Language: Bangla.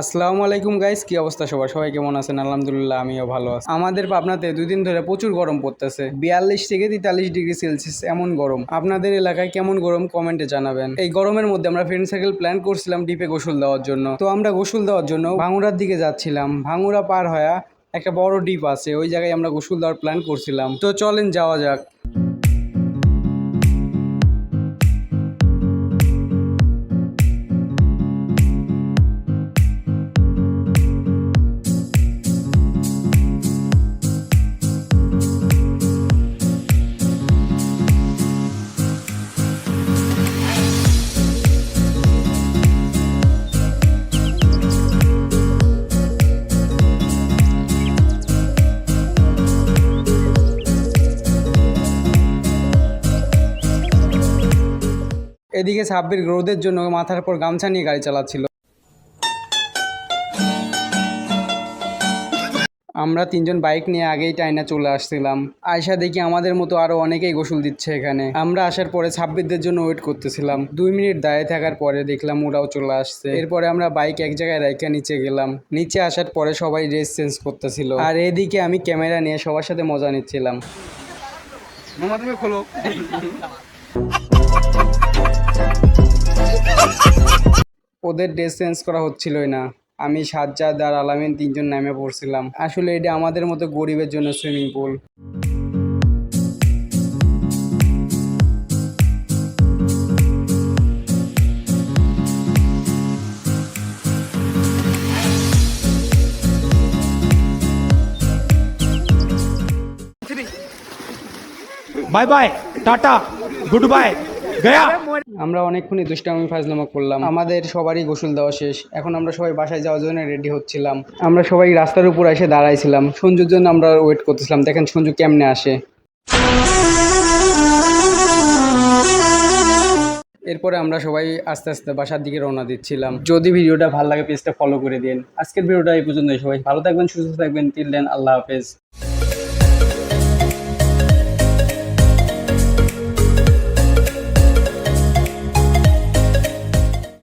আসসালামু আলাইকুম গাইস কি অবস্থা সবার? সবাই কেমন আছেন? আলহামদুলিল্লাহ, আমিও ভালো আছি। আমাদের পাবনাতে দুই দিন ধরে প্রচুর গরম পড়তেছে। বিয়াল্লিশ থেকে তেতাল্লিশ ডিগ্রি সেলসিয়াস এমন গরম। আপনাদের এলাকায় কেমন গরম? কমেন্টে জানাবেন। এই গরমের মধ্যে আমরা ফ্রেন্ড সার্কেল প্ল্যান করছিলাম ডিপে গোসল দেওয়ার জন্য। তো আমরা গোসল দেওয়ার জন্য ভাঙুরার দিকে যাচ্ছিলাম। ভাঙুরা পার হয়া একটা বড় ডিপ আছে, ওই জায়গায় আমরা গোসল দেওয়ার প্ল্যান করছিলাম। তো চলেন যাওয়া যাক। এদিকে সাব্বির রোদের জন্য মাথার পর গামছা নিয়ে গাড়ি চালাচ্ছিল। আমরা তিনজন বাইক নিয়ে আগেই টাইনা চলে আসছিলাম। আয়সা দেখি আমাদের মতো আরও অনেকেই গোসল দিচ্ছে এখানে। আমরা আসার পরে ছাব্বিশদের জন্য ওয়েট করতেছিলাম। দুই মিনিট দাঁড়িয়ে থাকার পরে দেখলাম ওরাও চলে আসছে। এরপরে আমরা বাইক এক জায়গায় রাইকা নিচে গেলাম। নিচে আসার পরে সবাই ড্রেস চেঞ্জ করতেছিল। আর এদিকে আমি ক্যামেরা নিয়ে সবার সাথে মজা নিচ্ছিলাম। ওদের ড্রেস চেঞ্জ করা হচ্ছিলই না। আমি সাজ্জাদ আর আলামিন তিনজন নামে পড়ছিলাম। আসলে এটা আমাদের মতো গরিবের জন্য swimming pool bye bye tata good bye আমরা অনেকক্ষণই দুষ্টামি ফাজলামা করলাম। আমাদের সবারই গোসল দেওয়া শেষ। এখন আমরা সবাই বাসায় যাওয়ার জন্য রেডি হচ্ছিলাম। আমরা সবাই রাস্তার উপর এসে দাঁড়াইছিলাম। সঞ্জুর জন্য আমরা ওয়েট করতেছিলাম। দেখেন সঞ্জু কেমনে আসে। এরপরে আমরা সবাই আস্তে আস্তে বাসার দিকে রওনা দিচ্ছিলাম। যদি ভিডিওটা ভালো লাগে পেজটা ফলো করে দিন। আজকের ভিডিওটা এই পর্যন্তই। সবাই ভালো থাকবেন সুস্থ থাকবেন। তিল দেন আল্লাহ হাফেজ।